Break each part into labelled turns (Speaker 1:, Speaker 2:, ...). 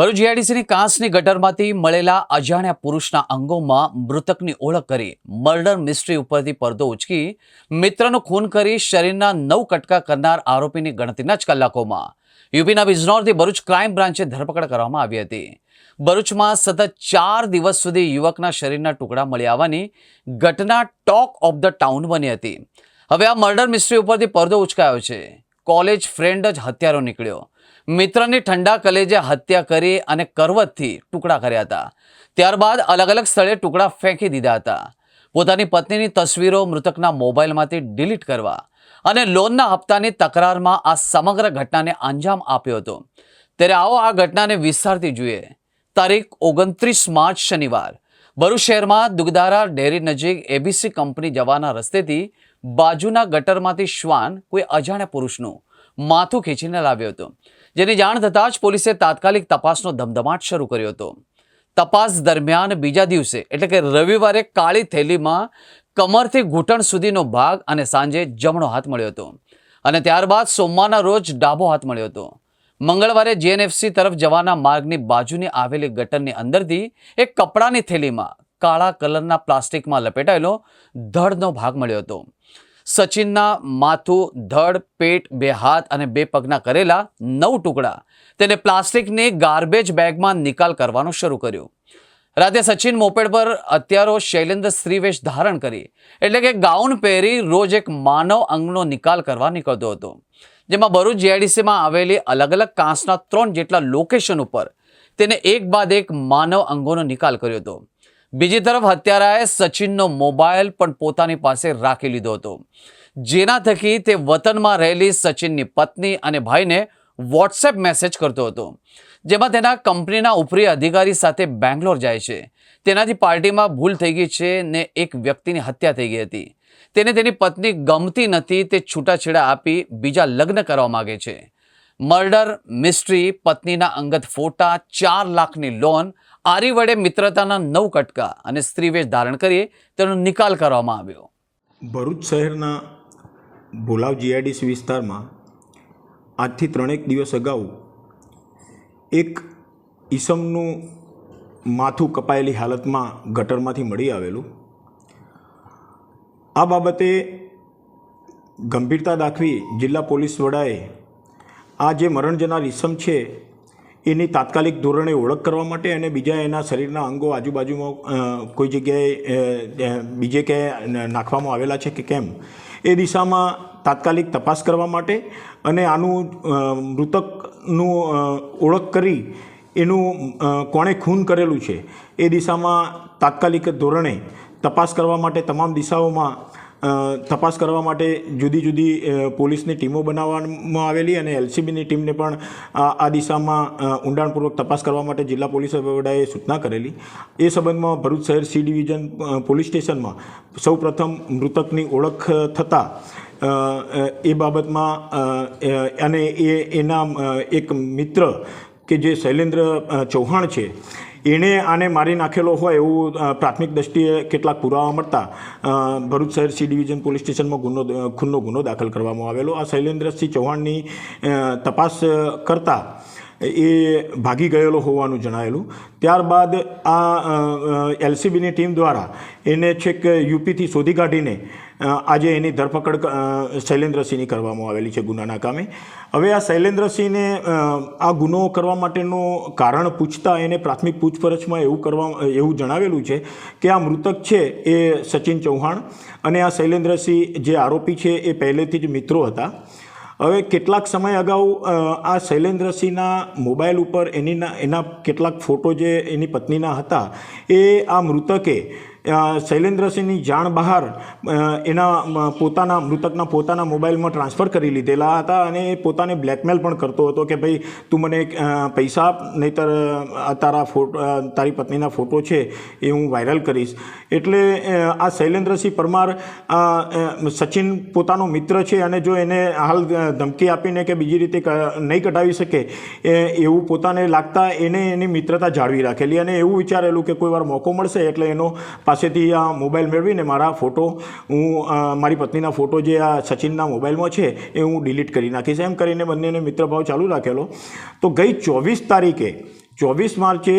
Speaker 1: ભરૂચ જીઆઈડીસીની કાંસની ગટરમાંથી મળેલા અજાણ્યા પુરુષના અંગોમાં મૃતકની ઓળખ કરી મર્ડર મિસ્ટ્રી ઉપરથી પડદો ઉચકી મિત્રનું ખૂન કરી શરીરના નવ કટકા કરનાર આરોપીની ગણતરીના જ કલાકોમાં. યુપીના બિજનોરથી ભરૂચ ક્રાઇમ બ્રાન્ચે ધરપકડ કરવામાં આવી હતી. ભરૂચમાં સતત ચાર દિવસ સુધી યુવકના શરીરના ટુકડા મળી આવવાની ઘટના ટોક ઓફ ધ ટાઉન બની હતી. હવે આ મર્ડર મિસ્ટ્રી ઉપરથી પડદો ઉચકાયો છે. કોલેજ ફ્રેન્ડ જ હત્યારો નીકળ્યો. મિત્રની ઠંડા કલેજે હત્યા કરી અને કરવતથી ટુકડા કર્યા હતા. ત્યારબાદ અલગ અલગ સ્થળે ટુકડા ફેંકી દીધા હતા. પોતાની પત્નીની તસવીરો મૃતકના મોબાઈલમાંથી ડિલીટ કરવા અને લોનના હપ્તાની તકરારમાં આ સમગ્ર ઘટનાને અંજામ આપ્યો હતો. ત્યારે આવો આ ઘટનાને વિસ્તારથી જોઈએ. તારીખ ઓગણત્રીસ માર્ચ શનિવાર. ભરૂચ શહેરમાં દુગદારા ડેરી નજીક એબીસી કંપની જવાના રસ્તેથી બાજુના ગટરમાંથી શ્વાન કોઈ અજાણ્યા પુરુષનું માથું ખેંચીને લાવ્યો હતો. જેની જાણ થતાં જ પોલીસે તાત્કાલિક તપાસનો ધમધમાટ શરૂ કર્યો હતો. તપાસ દરમિયાન બીજા દિવસે, એટલે કે રવિવારે કાળી થેલીમાં કમરથી ઘૂંટણ સુધીનો ભાગ અને સાંજે જમણો હાથ મળ્યો હતો અને ત્યારબાદ સોમવારના રોજ ડાબો હાથ મળ્યો હતો. મંગળવારે જીએનએફસી તરફ જવાના માર્ગની બાજુની આવેલી ગટરની અંદરથી એક કપડાની થેલીમાં કાળા કલરના પ્લાસ્ટિકમાં લપેટાયેલો ધડનો ભાગ મળ્યો હતો. સચિનના માથું, ધડ, પેટ, બે હાથ અને બે પગના કરેલા નવ ટુકડા તેને પ્લાસ્ટિકની ગાર્બેજ બેગમાં નિકાલ કરવાનું શરૂ કર્યું. રાતે સચિન મોપેડ પર અત્યારો શૈલેન્દ્ર સ્ત્રીવેશ ધારણ કરી, એટલે કે ગાઉન પહેરી રોજ એક માનવ અંગનો નિકાલ કરવા નીકળતો હતો, જેમાં ભરૂચ જીઆઈડીસીમાં આવેલી અલગ અલગ કાંસના ત્રણ જેટલા લોકેશન ઉપર તેને એક બાદ એક માનવ અંગોનો નિકાલ કર્યો હતો. બીજી તરફ હત્યારાએ સચિનનો મોબાઈલ પણ પોતાની પાસે રાખી લીધો હતો. જેના થકી તે વતનમાં રહેલી સચિનની પત્ની અને ભાઈને વોટ્સએપ મેસેજ કરતો હતો. જેમાં તેના કંપનીના ઉપરી અધિકારી સાથે બેંગ્લોર જાય છે. તેનાથી પાર્ટીમાં ભૂલ થઈ ગઈ છે ને એક વ્યક્તિની હત્યા થઈ ગઈ હતી. તેને તેની પત્ની ગમતી નથી તે છૂટાછેડા આપી બીજા લગ્ન કરવા માગે છે. મર્ડર મિસ્ટ્રી પત્નીના અંગત ફોટા, ચાર લાખની લોન આરી વડે મિત્રતાના નવ કટકા અને સ્ત્રીવેશ ધારણ કરી તેનો નિકાલ કરવામાં આવ્યો.
Speaker 2: ભરૂચ શહેરના ભોલાવ જીઆઈડીસી વિસ્તારમાં આજથી ત્રણેક દિવસ અગાઉ એક ઈસમનું માથું કપાયેલી હાલતમાં ગટરમાંથી મળી આવેલું. આ બાબતે ગંભીરતા દાખવી જિલ્લા પોલીસ વડાએ આ જે મરણ જનાર ઈસમ છે એની તાત્કાલિક ધોરણે ઓળખ કરવા માટે અને બીજા એના શરીરના અંગો આજુબાજુમાં કોઈ જગ્યાએ બીજે ક્યાંય નાખવામાં આવેલા છે કે કેમ? એ દિશામાં તાત્કાલિક તપાસ કરવા માટે અને આનું મૃતકનું ઓળખ કરી એનું કોણે ખૂન કરેલું છે એ દિશામાં તાત્કાલિક ધોરણે તપાસ કરવા માટે તમામ દિશાઓમાં તપાસ કરવા માટે જુદી જુદી પોલીસની ટીમો બનાવવામાં આવેલી અને એલસીબીની ટીમને પણ આ દિશામાં ઊંડાણપૂર્વક તપાસ કરવા માટે જિલ્લા પોલીસ વડાએ સૂચના કરેલી. એ સંબંધમાં ભરૂચ શહેર સી ડિવિઝન પોલીસ સ્ટેશનમાં સૌપ્રથમ મૃતકની ઓળખ થતાં એ બાબતમાં અને એ, એના એક મિત્ર કે જે શૈલેન્દ્ર ચૌહાણ છે એણે આને મારી નાખેલો હોય એવું પ્રાથમિક દ્રષ્ટિએ કેટલાક પુરાવા મળતા ભરૂચ શહેર સી ડિવિઝન પોલીસ સ્ટેશનમાં ગુનો ખૂનનો ગુનો દાખલ કરવામાં આવેલો. આ શૈલેન્દ્રસિંહ ચૌહાણની તપાસ કરતા એ ભાગી ગયેલો હોવાનું જણાયેલું. ત્યારબાદ આ એલસીબીની ટીમ દ્વારા એને છેક યુપીથી શોધી કાઢીને આજે એની ધરપકડ શૈલેન્દ્રસિંહની કરવામાં આવેલી છે ગુનાના કામે. હવે આ શૈલેન્દ્રસિંહને આ ગુનો કરવા માટેનું કારણ પૂછતા એને પ્રાથમિક પૂછપરછમાં એવું કરવા, એવું જણાવેલું છે કે આ મૃતક છે એ સચિન ચૌહાણ અને આ શૈલેન્દ્રસિંહ જે આરોપી છે એ પહેલેથી જ મિત્રો હતા. હવે કેટલાક સમય અગાઉ આ શૈલેન્દ્રસિંહના મોબાઈલ ઉપર એની એના કેટલાક ફોટો જે એની પત્નીના હતા, એ આ મૃતકે શૈલેન્દ્રસિંહની જાણ બહાર એના પોતાના, મૃતકના પોતાના મોબાઈલમાં ટ્રાન્સફર કરી લીધેલા હતા અને એ પોતાને બ્લેકમેલ પણ કરતો હતો કે ભાઈ, તું મને પૈસા આપ, નહીંતર તારા ફોટો તારી પત્નીના ફોટો છે, એ હું વાયરલ કરીશ. એટલે આ શૈલેન્દ્રસિંહ પરમાર સચિન પોતાનો મિત્ર છે અને જો એને હાલ ધમકી આપીને કે બીજી રીતે નહીં કઢાવી શકે એવું પોતાને લાગતા એને એની મિત્રતા જાળવી રાખેલી અને એવું વિચારેલું કે કોઈ વાર મોકો મળશે એટલે એનો પાસેથી આ મોબાઈલ મેળવીને મારા ફોટો, હું મારી પત્નીના ફોટો જે આ સચિનના મોબાઈલમાં છે, એ હું ડિલીટ કરી નાખીશ. એમ કરીને બંનેને મિત્રભાવ ચાલુ રાખેલો. તો ગઈ ચોવીસ તારીખે, ચોવીસ માર્ચે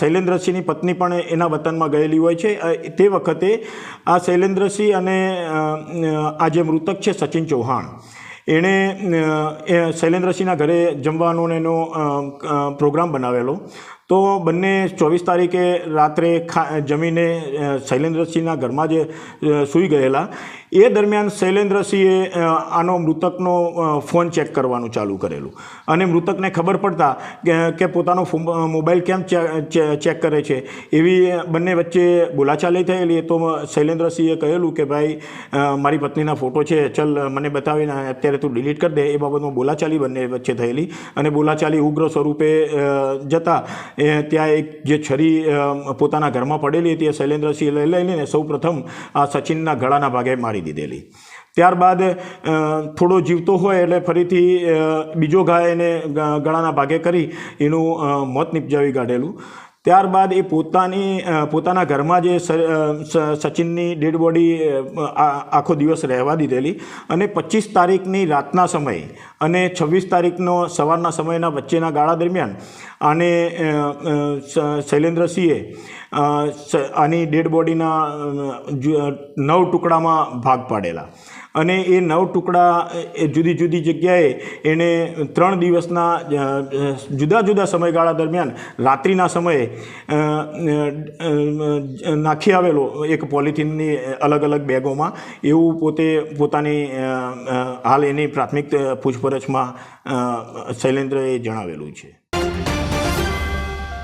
Speaker 2: શૈલેન્દ્રસિંહની પત્ની પણ એના વતનમાં ગયેલી હોય છે. તે વખતે આ શૈલેન્દ્રસિંહ અને આ જે મૃતક છે સચિન ચૌહાણ, એણે શૈલેન્દ્રસિંહના ઘરે જમવાનો એનો પ્રોગ્રામ બનાવેલો. તો બંને ચોવીસ તારીખે રાત્રે ખા, જમીને શૈલેન્દ્રસિંહના ઘરમાં જે સૂઈ ગયેલા. એ દરમિયાન શૈલેન્દ્રસિંહે આનો મૃતકનો ફોન ચેક કરવાનું ચાલુ કરેલું. અને મૃતકને ખબર પડતા કે- પોતાનો મોબાઈલ કેમ ચેક કરે છે? એવી બંને વચ્ચે બોલાચાલી થયેલી. તો શૈલેન્દ્રસિંહે કહેલું કે, ભાઈ મારી પત્નીના ફોટો છે. ચલ, મને બતાવીને અત્યારે તું ડિલીટ કરી દે. એ બાબતમાં બોલાચાલી બંને વચ્ચે થયેલી. અને બોલાચાલી ઉગ્ર સ્વરૂપે જતા એ ત્યાં એક જે છરી પોતાના ઘરમાં પડેલી હતી એ શૈલેન્દ્રસિંહ લઈ લઈને સૌ પ્રથમ આ સચિનના ગળાના ભાગે મારી દીધેલી. ત્યારબાદ થોડો જીવતો હોય એટલે ફરીથી બીજો ઘા એને ગળાના ભાગે કરી એનું મોત નિપજાવી કાઢેલું. ત્યારબાદ એ પોતાની પોતાના ઘરમાં જે સચિનની ડેડ બોડી આખો દિવસ રહેવા દીધેલી અને પચીસ તારીખની રાતના સમયે અને છવ્વીસ તારીખનો સવારના સમયના વચ્ચેના ગાળા દરમિયાન આને શૈલેન્દ્રસિંહે આની ડેડ બોડીના નવ ટુકડામાં ભાગ પાડેલા. અને એ નવ ટુકડા, એ જુદી જુદી જગ્યાએ એણે ત્રણ દિવસના જુદા જુદા સમયગાળા દરમિયાન, રાત્રિના સમયે નાખી આવેલો એક પોલિથીનની અલગ અલગ બેગોમાં. એવું પોતે પોતાની હાલ એની પ્રાથમિક પૂછપરછમાં શૈલેન્દ્રએ જણાવેલું છે.